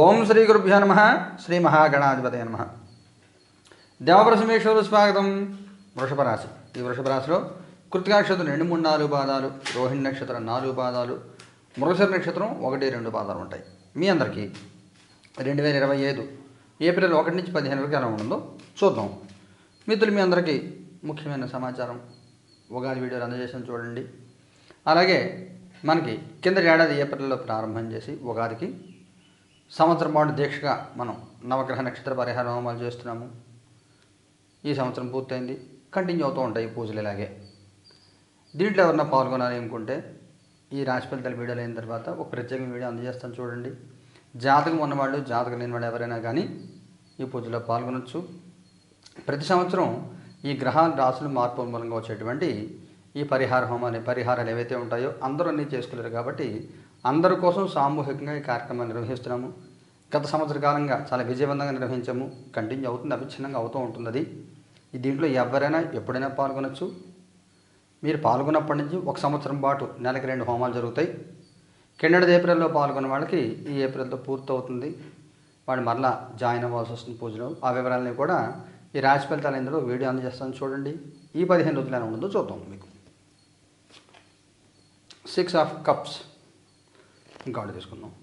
ఓం శ్రీ గురుభ్యో నమ శ్రీ మహాగణాధిపతయ నమ. దేవప్రసమేశ్వరు స్వాగతం. వృషభరాశి. ఈ వృషభరాశిలో కృతికా నక్షత్రం రెండు మూడు నాలుగు పాదాలు రోహిణి నక్షత్రం నాలుగు పాదాలు మృగశిర నక్షత్రం ఒకటి రెండు పాదాలు ఉంటాయి. మీ అందరికీ రెండు వేల ఇరవై ఐదు ఏప్రిల్ ఒకటి నుంచి పదిహేను వరకు ఎలా ఉంటుందో చూద్దాం. మిత్రులు మీ అందరికీ ముఖ్యమైన సమాచారం. ఉగాది వీడియోలు అందజేసాను చూడండి. అలాగే మనకి కింద ఏడాది ఏప్రిల్లో ప్రారంభం చేసి ఉగాదికి సంవత్సరం పాటు దీక్షగా మనం నవగ్రహ నక్షత్ర పరిహార హోమాలు చేస్తున్నాము. ఈ సంవత్సరం పూర్తయింది. కంటిన్యూ అవుతూ ఉంటాయి ఈ పూజలు ఇలాగే. దీంట్లో ఎవరన్నా పాల్గొనాలి అనుకుంటే ఈ రాశి ఫలితాలు వీడియోలు అయిన తర్వాత ఒక ప్రత్యేకమైన వీడియో అందజేస్తాను చూడండి. జాతకం ఉన్నవాళ్ళు జాతకం లేని వాళ్ళు ఎవరైనా కానీ ఈ పూజలో పాల్గొనొచ్చు. ప్రతి సంవత్సరం ఈ గ్రహాల రాసులు మార్పు మూలంగా వచ్చేటువంటి ఈ పరిహార హోమాలు పరిహారాలు ఏవైతే ఉంటాయో అందరూ అన్నీ చేసుకోలేరు కాబట్టి అందరి కోసం సామూహికంగా ఈ కార్యక్రమాన్ని నిర్వహిస్తున్నాము. గత సంవత్సర కాలంగా చాలా విజయవంతంగా నిర్వహించాము. కంటిన్యూ అవుతుంది అవిచ్ఛిన్నంగా అవుతూ ఉంటుంది అది. ఈ దీంట్లో ఎవరైనా ఎప్పుడైనా పాల్గొనొచ్చు. మీరు పాల్గొన్నప్పటి నుంచి ఒక సంవత్సరం పాటు నెలకి రెండు హోమాలు జరుగుతాయి. కిందటి ఏప్రిల్లో పాల్గొన్న వాళ్ళకి ఈ ఏప్రిల్తో పూర్తవుతుంది. వాళ్ళు మరలా జాయిన్ అవ్వాల్సి వస్తుంది పూజలో. ఆ వివరాలని కూడా ఈ రాశి ఫలితాలు ఇందులో వీడియో అందజేస్తాను చూడండి. ఈ పదిహేను రోజులు ఎలా ఉంటుందో చూద్దాం మీకు. సిక్స్ ఆఫ్ కప్స్ గాడ్ తీసుకుందాం.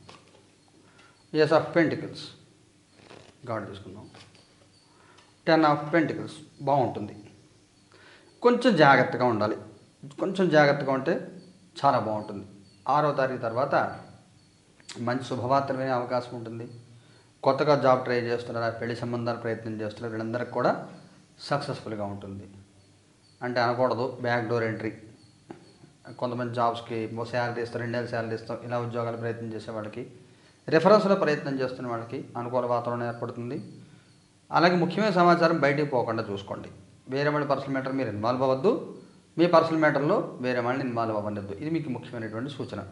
ఎస్ ఆఫ్ పెంటికల్స్ గాడ్ తీసుకుందాం. టెన్ ఆఫ్ పెంటికల్స్ బాగుంటుంది. కొంచెం జాగ్రత్తగా ఉండాలి. కొంచెం జాగ్రత్తగా ఉంటే చాలా బాగుంటుంది. ఆరో తారీఖు తర్వాత మంచి శుభవార్తలు వినే అవకాశం ఉంటుంది. కొత్తగా జాబ్ ట్రై చేస్తున్నారు పెళ్ళి సంబంధాలు ప్రయత్నం చేస్తున్నారు వీళ్ళందరికీ కూడా సక్సెస్ఫుల్గా ఉంటుంది. అంటే అనకూడదు బ్యాక్ డోర్ ఎంట్రీ కొంతమంది జాబ్స్కి శాలరీ ఇస్తాం రెండేళ్ళు శాలరీ ఇస్తాం ఇలా ఉద్యోగాలు ప్రయత్నం చేసే వాళ్ళకి. రిఫరెన్స్లో ప్రయత్నం చేస్తున్న వాళ్ళకి అనుకూల వాతావరణం ఏర్పడుతుంది. అలాగే ముఖ్యమైన సమాచారం బయటికి పోకుండా చూసుకోండి. వేరే వాళ్ళ పర్సనల్ మ్యాటర్ మీరు ఇన్వాల్వ్ అవ్వద్దు. మీ పర్సనల్ మ్యాటర్లో వేరే వాళ్ళని ఇన్వాల్వ్ అవ్వద్దు ఇది మీకు ముఖ్యమైనటువంటి సూచన.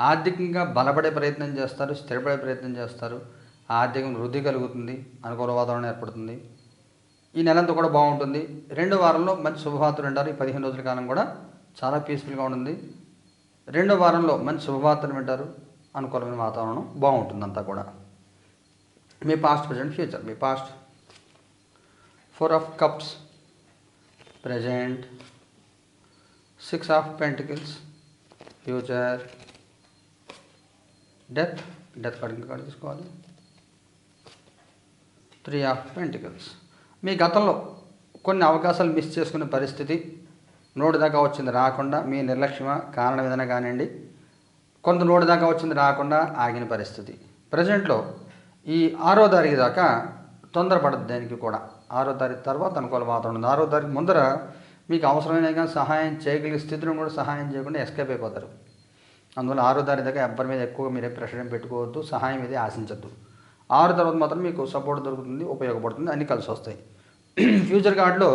ఆర్థికంగా బలపడే ప్రయత్నం చేస్తారు స్థిరపడే ప్రయత్నం చేస్తారు. ఆర్థికం వృద్ధి కలుగుతుంది అనుకూల వాతావరణం ఏర్పడుతుంది. ఈ నెలంతా కూడా బాగుంటుంది. రెండో వారంలో మంచి శుభవార్తలు వింటారు. ఈ పదిహేను రోజుల కాలం కూడా చాలా పీస్ఫుల్గా ఉంటుంది. రెండో వారంలో మంచి శుభవార్తలు వింటారు. అనుకూలమైన వాతావరణం బాగుంటుంది అంతా కూడా. మీ past present future me past four of cups present six of pentacles future death death card ఇంకా కార్డు తీసుకోవాలి. త్రీ ఆఫ్ పెంటికల్స్ మీ గతంలో కొన్ని అవకాశాలు మిస్ చేసుకునే పరిస్థితి నోటి దాకా వచ్చింది రాకుండా మీ నిర్లక్ష్యమా కారణం ఏదైనా కానివ్వండి. కొంత నోటి దాకా వచ్చింది రాకుండా ఆగిన పరిస్థితి. ప్రజెంట్లో ఈ ఆరో తారీఖు దాకా తొందరపడదు దానికి కూడా. ఆరో తారీఖు తర్వాత అనుకూల వాతావరణం ఉంది. ఆరో తారీఖు ముందర మీకు అవసరమైన కానీ సహాయం చేయగలిగే స్థితిలో కూడా సహాయం చేయకుండా ఎస్కేప్ అయిపోతారు. అందువల్ల ఆరో తారీఖు దాకా ఎవ్వరి మీద ఎక్కువగా మీరే ప్రెషర్ పెట్టుకోవద్దు సహాయం ఇది ఆశించద్దు. ఆరు తర్వాత మాత్రం మీకు సపోర్ట్ దొరుకుతుంది ఉపయోగపడుతుంది అన్నీ కలిసి వస్తాయి. ఫ్యూచర్ కార్డులో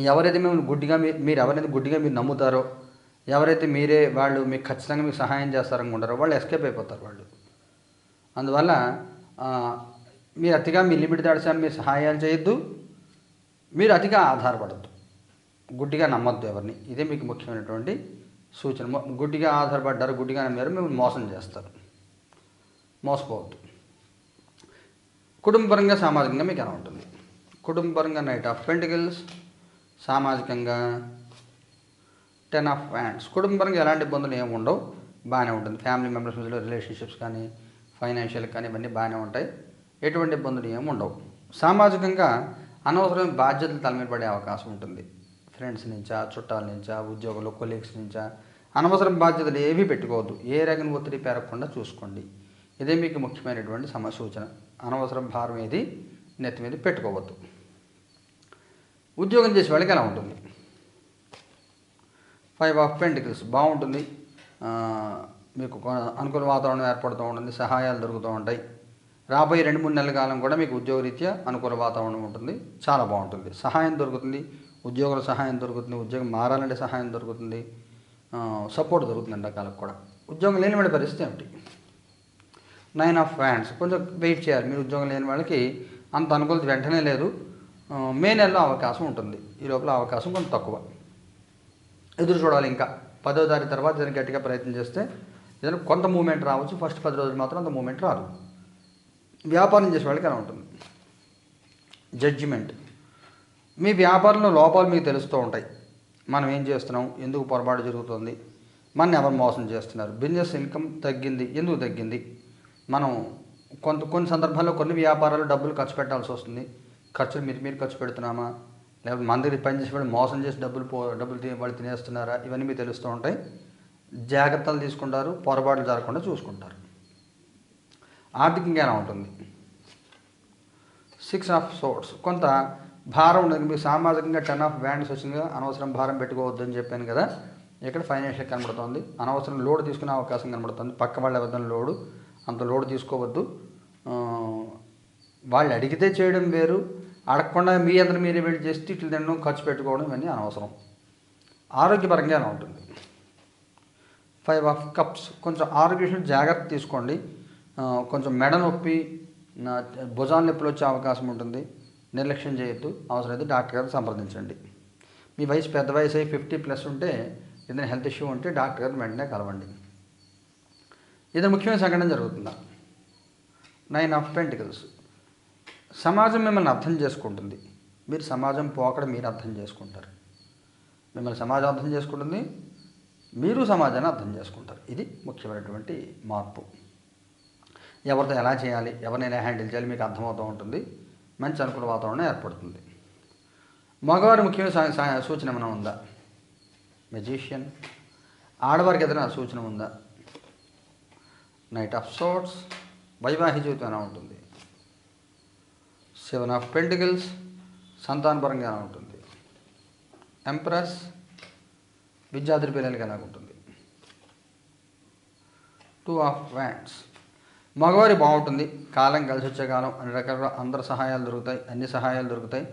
ఎవరైతే మేము గుడ్డిగా మీ మీరు ఎవరైతే గుడ్డిగా మీరు నమ్ముతారో ఎవరైతే మీరే వాళ్ళు మీకు ఖచ్చితంగా మీకు సహాయం చేస్తారనుకుంటారో వాళ్ళు ఎస్కేప్ అయిపోతారు వాళ్ళు. అందువల్ల మీరు అతిగా మీ లిమిట్ దాడిసారి మీరు సహాయాలు చేయొద్దు. మీరు అతిగా ఆధారపడద్దు. గుడ్డిగా నమ్మొద్దు ఎవరిని. ఇదే మీకు ముఖ్యమైనటువంటి సూచన. గుడ్డిగా ఆధారపడ్డారు గుడ్డిగా నమ్మారు మిమ్మల్ని మోసం చేస్తారు. మోసపోవద్దు. కుటుంబపరంగా సామాజికంగా మీకు ఎలా ఉంటుంది? కుటుంబపరంగా నైట్ ఆఫ్ పెంటికల్స్ సామాజికంగా టెన్ ఆఫ్ హ్యాండ్స్. కుటుంబపరంగా ఎలాంటి ఇబ్బందులు ఏమి ఉండవు బాగానే ఉంటుంది. ఫ్యామిలీ మెంబర్స్ మధ్యలో రిలేషన్షిప్స్ కానీ ఫైనాన్షియల్ కానీ ఇవన్నీ బాగానే ఉంటాయి. ఎటువంటి ఇబ్బందులు ఏమి ఉండవు. సామాజికంగా అనవసరమైన బాధ్యతలు తల మీద పడే అవకాశం ఉంటుంది. ఫ్రెండ్స్ నుంచా చుట్టాల నుంచా ఉద్యోగులు కొలీగ్స్ నుంచా అనవసరం బాధ్యతలు ఏవీ పెట్టుకోవద్దు. ఏ రకం ఒత్తిడి పెరగకుండా చూసుకోండి. ఇదే మీకు ముఖ్యమైనటువంటి సమ సూచన అనవసరం భారం ఏది నెత్తి మీద పెట్టుకోవద్దు. ఉద్యోగం చేసే వాళ్ళకి ఎలా ఉంటుంది? ఫైవ్ ఆఫ్ పెంటికల్స్ బాగుంటుంది. మీకు అనుకూల వాతావరణం ఏర్పడుతూ ఉంటుంది సహాయాలు దొరుకుతూ ఉంటాయి. రాబోయే రెండు మూడు నెలల కాలం కూడా మీకు ఉద్యోగరీత్యా అనుకూల వాతావరణం ఉంటుంది. చాలా బాగుంటుంది. సహాయం దొరుకుతుంది. ఉద్యోగుల సహాయం దొరుకుతుంది. ఉద్యోగం మారాలంటే సహాయం దొరుకుతుంది. సపోర్ట్ దొరుకుతుంది ఎండాకాలకు కూడా. ఉద్యోగం లేని వాళ్ళ పరిస్థితి ఏమిటి? నైన్ ఆఫ్ హ్యాండ్స్ కొంచెం వెయిట్ చేయాలి. మీరు ఉద్యోగం లేని వాళ్ళకి అంత అనుకూలత వెంటనే లేదు. మే నెలలో అవకాశం ఉంటుంది. ఈ లోపల అవకాశం కొంచెం తక్కువ. ఎదురు చూడాలి ఇంకా. పదో తారీఖు తర్వాత దాన్ని గట్టిగా ప్రయత్నం చేస్తే ఏదైనా కొంత మూమెంట్ రావచ్చు. ఫస్ట్ పది రోజులు మాత్రం అంత మూమెంట్ రాదు. వ్యాపారం చేసే వాళ్ళకి ఎలా ఉంటుంది. జడ్జిమెంట్. మీ వ్యాపారంలో లోపాలు మీకు తెలుస్తూ ఉంటాయి. మనం ఏం చేస్తున్నాం? ఎందుకు పొరపాటు జరుగుతుంది? మన ఎవరు మోసం చేస్తున్నారు? బిజినెస్ ఇన్కమ్ తగ్గింది. ఎందుకు తగ్గింది? మనం కొంత కొన్ని సందర్భాల్లో కొన్ని వ్యాపారాలు డబ్బులు ఖర్చు పెట్టాల్సి వస్తుంది. ఖర్చులు మీరు మీరు ఖర్చు పెడుతున్నామా? లేకపోతే మన దగ్గర పని చేసి మోసం చేసి డబ్బులు పో డబ్బులు తినే వాళ్ళు తినేస్తున్నారా? ఇవన్నీ మీకు తెలుస్తూ ఉంటాయి. జాగ్రత్తలు తీసుకుంటారు పొరపాట్లు జరగకుండా చూసుకుంటారు. ఆర్థికంగా ఎలా ఉంటుంది? సిక్స్ ఆఫ్ సోర్ట్స్ కొంత భారం ఉండదు. మీకు సామాజికంగా టెన్ ఆఫ్ బ్యాండ్స్ వచ్చిందిగా అనవసరం భారం పెట్టుకోవద్దు అని చెప్పాను కదా ఇక్కడ ఫైనాన్షియల్ కనబడుతోంది. అనవసరం లోడ్ తీసుకునే అవకాశం కనబడుతుంది. పక్క వాళ్ళ వద్ద లోడు అంత లోడ్ తీసుకోవద్దు. వాళ్ళు అడిగితే చేయడం వేరు అడగకుండా మీ అందరి మీరే వెళ్ళి చేసి ఇట్లు తినడం ఖర్చు పెట్టుకోవడం ఇవన్నీ అనవసరం. ఆరోగ్యపరంగా ఎలా ఉంటుంది? ఫైవ్ ఆఫ్ కప్స్ కొంచెం ఆరోగ్య విషయం జాగ్రత్త తీసుకోండి. కొంచెం మెడ నొప్పి భుజాల నొప్పులు వచ్చే అవకాశం ఉంటుంది. నిర్లక్ష్యం చేయొద్దు. అవసరమైతే డాక్టర్ గారిని సంప్రదించండి. మీ వయసు పెద్ద వయసు అయి ఫిఫ్టీ ప్లస్ ఉంటే ఏదైనా హెల్త్ ఇష్యూ ఉంటే డాక్టర్ గారిని వెంటనే కలవండి. ఇది ముఖ్యమైన సంఘటన జరుగుతుందా? నైన్ ఆఫ్ పెంటికల్స్ సమాజం మిమ్మల్ని అర్థం చేసుకుంటుంది. మీరు సమాజం పోకడ మీరు అర్థం చేసుకుంటారు. మిమ్మల్ని సమాజం అర్థం చేసుకుంటుంది మీరు సమాజాన్ని అర్థం చేసుకుంటారు. ఇది ముఖ్యమైనటువంటి మార్పు. ఎవరితో ఎలా చేయాలి ఎవరినైనా హ్యాండిల్ చేయాలి మీకు అర్థమవుతూ ఉంటుంది. మంచి అనుకూల వాతావరణం ఏర్పడుతుంది. మగవారి ముఖ్యమైన సూచన ఏమైనా ఉందా? మెజీషియన్ ఆడవారికి ఏదైనా సూచన ఉందా? నైట్ ఆఫ్ సోట్స్ వైవాహిక జీవితం ఎలా ఉంటుంది? సెవెన్ ఆఫ్ పెంటికల్స్ సంతానపరంగా ఎలా ఉంటుంది ఎంప్రెస్ విద్యార్థి పిల్లలకి ఎలా ఉంటుంది టూ ఆఫ్ వ్యాండ్స్ మగవారి బాగుంటుంది కాలం కలిసి వచ్చే కాలం అన్ని రకాల అందరి సహాయాలు దొరుకుతాయి అన్ని సహాయాలు దొరుకుతాయి.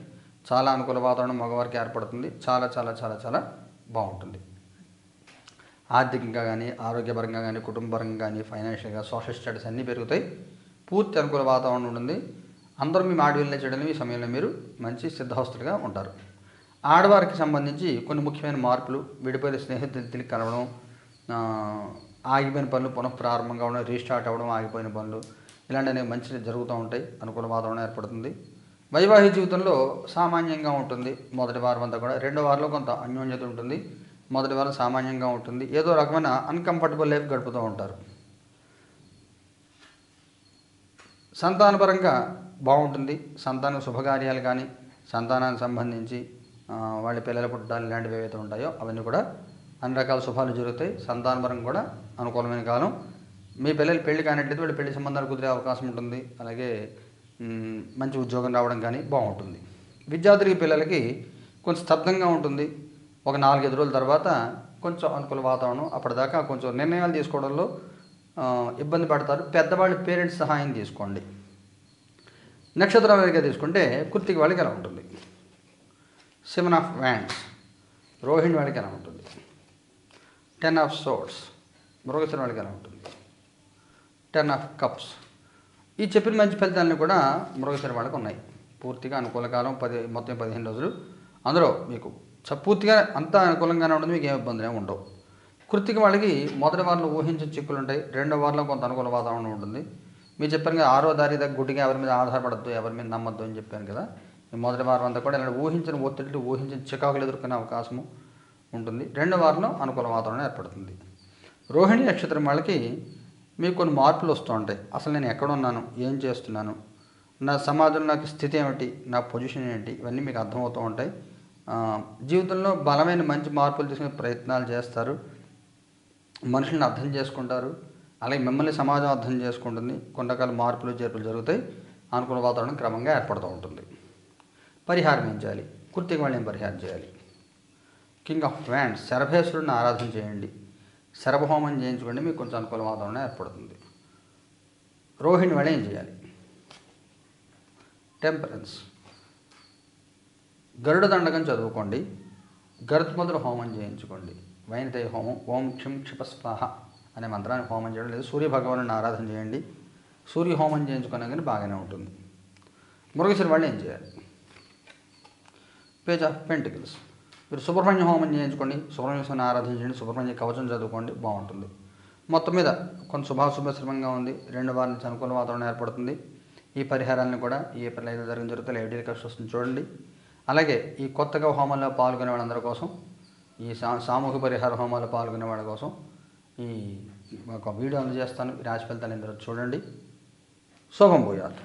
చాలా అనుకూల వాతావరణం మగవారికి ఏర్పడుతుంది చాలా చాలా చాలా చాలా బాగుంటుంది. ఆర్థికంగా కానీ ఆరోగ్యపరంగా కానీ కుటుంబపరంగా కానీ ఫైనాన్షియల్గా సోషల్ స్టడీస్ అన్నీ పెరుగుతాయి. పూర్తి అనుకూల వాతావరణం ఉంటుంది. అందరూ మీ మాడ్యూల్ని చేయడం ఈ సమయంలో మీరు మంచి సిద్ధహస్తులుగా ఉంటారు. ఆడవారికి సంబంధించి కొన్ని ముఖ్యమైన మార్పులు విడిపోయిన స్నేహితులు తిరిగి కలవడం ఆగిపోయిన పనులు పునఃప్రారంభం కావడం రీస్టార్ట్ అవ్వడం ఆగిపోయిన పనులు ఇలాంటివి మంచి జరుగుతూ ఉంటాయి. అనుకూల వాతావరణం ఏర్పడుతుంది. వైవాహిక జీవితంలో సామాన్యంగా ఉంటుంది. మొదటి వారం అంతా కూడా రెండో వారంలో కొంత అన్యోన్యత ఉంటుంది. మొదటి వారం సామాన్యంగా ఉంటుంది. ఏదో రకమైన అన్కంఫర్టబుల్ లైఫ్ గడుపుతూ ఉంటారు. సంతానపరంగా బాగుంటుంది. సంతాన శుభకార్యాలు కానీ సంతానానికి సంబంధించి వాళ్ళ పిల్లల పుట్టాలు ఇలాంటివి ఏవైతే ఉంటాయో అవన్నీ కూడా అన్ని రకాల శుభాలు జరుగుతాయి. సంతానపరం కూడా అనుకూలమైన కాలం. మీ పిల్లలు పెళ్ళి కానట్లయితే వాళ్ళ పెళ్ళి సంబంధాలు కుదిరే అవకాశం ఉంటుంది. అలాగే మంచి ఉద్యోగం రావడం కానీ బాగుంటుంది. విద్యార్థులకి పిల్లలకి కొంచెం స్తబ్దంగా ఉంటుంది. ఒక నాలుగైదు రోజుల తర్వాత కొంచెం అనుకూల వాతావరణం అప్పటిదాకా కొంచెం నిర్ణయాలు తీసుకోవడంలో ఇబ్బంది పడతారు. పెద్దవాళ్ళ పేరెంట్స్ సహాయం తీసుకోండి. నక్షత్రం వారిగా తీసుకుంటే కుర్తికి వాళ్ళకి ఎలా ఉంటుంది? సెవెన్ ఆఫ్ వ్యాండ్స్ రోహిణి వాళ్ళకి ఎలా ఉంటుంది? టెన్ ఆఫ్ సోర్స్ మృగశిర వాళ్ళకి ఎలా ఉంటుంది? టెన్ ఆఫ్ కప్స్ ఈ చెప్పిన మంచి ఫలితాలను కూడా మృగశిర వాళ్ళకి ఉన్నాయి. పూర్తిగా అనుకూల కాలం పది మొత్తం పదిహేను రోజులు. అందులో మీకు చ- పూర్తిగా అంతా అనుకూలంగానే ఉంటుంది మీకు ఏ ఇబ్బందులు ఉండవు. కృతిక వాళ్ళకి మొదటి వారంలో ఊహించిన చిక్కులు ఉంటాయి రెండో వారంలో కొంత అనుకూల వాతావరణం ఉంటుంది. మీరు చెప్పాను కదా ఆరో దారి దగ్గర గుడ్డిగా ఎవరి మీద ఆధారపడద్దు ఎవరి మీద నమ్మద్దు అని చెప్పాను కదా. మొదటి వారం అంతా కూడా ఇలాంటి ఊహించిన ఒత్తిడి ఊహించిన చికాకులు ఎదుర్కొనే అవకాశము ఉంటుంది. రెండో వారంలో అనుకూల వాతావరణం ఏర్పడుతుంది. రోహిణి నక్షత్రం వాళ్ళకి మీకు కొన్ని మార్పులు వస్తూ ఉంటాయి. అసలు నేను ఎక్కడ ఉన్నాను ఏం చేస్తున్నాను నా సమాజంలో నాకు స్థితి ఏమిటి నా పొజిషన్ ఏంటి ఇవన్నీ మీకు అర్థమవుతూ ఉంటాయి. జీవితంలో బలమైన మంచి మార్పులు తీసుకునే ప్రయత్నాలు చేస్తారు. మనుషులను అర్థం చేసుకుంటారు. అలాగే మిమ్మల్ని సమాజం అర్థం చేసుకుంటుంది. కొన్ని రకాల మార్పులు చేర్పులు జరుగుతాయి. అనుకూల వాతావరణం క్రమంగా ఏర్పడుతూ ఉంటుంది. పరిహారం ఏం చేయాలి? కుర్తికి వాళ్ళు ఏం పరిహారం చేయాలి. కింగ్ ఆఫ్ వ్యాండ్స్ శరభేశ్వరుడిని ఆరాధన చేయండి. శరభహోమం చేయించుకోండి మీకు కొంచెం అనుకూల వాతావరణం ఏర్పడుతుంది. రోహిణి వాళ్ళు ఏం చేయాలి? టెంపరెన్స్. గరుడ దండకం చదువుకోండి. గరుత్మధుర హోమం చేయించుకోండి. వైనతయ హోమం. ఓం క్షిం క్షిపస్వాహ. అనే మంత్రాన్ని హోమం చేయడం లేదు. సూర్య భగవాను ఆరాధన చేయండి. సూర్య హోమం చేయించుకున్నా కానీ బాగానే ఉంటుంది. మురుగేశ్వర వాళ్ళు ఏం చేయాలి? Page of pentacles. మీరు సుబ్రహ్మణ్య హోమం చేయించుకోండి. సుబ్రహ్మణ్య స్వామిని ఆరాధన చేయండి. సుబ్రహ్మణ్య కవచం చదువుకోండి. బాగుంటుంది. మొత్తం మీద కొంత శుభాశుభశ్రమంగా ఉంది. రెండు వారి నుంచి అనుకూల వాతావరణం ఏర్పడుతుంది. ఈ పరిహారాలను కూడా ఈ ఏప్రిల్ ఐదో జరిగిన జరుగుతుంది. లైవ్ టెలికాస్ట్ వస్తుంది చూడండి. అలాగే ఈ కొత్తగా హోమంలో పాల్గొనే వాళ్ళందరి కోసం ఈ సా సామూహిక పరిహార హోమాల్లో పాల్గొనే వాళ్ళ కోసం ఈ ఒక వీడియో అందజేస్తాను. రాశి ఫలితాలు చూడండి. శుభం పోయాలి.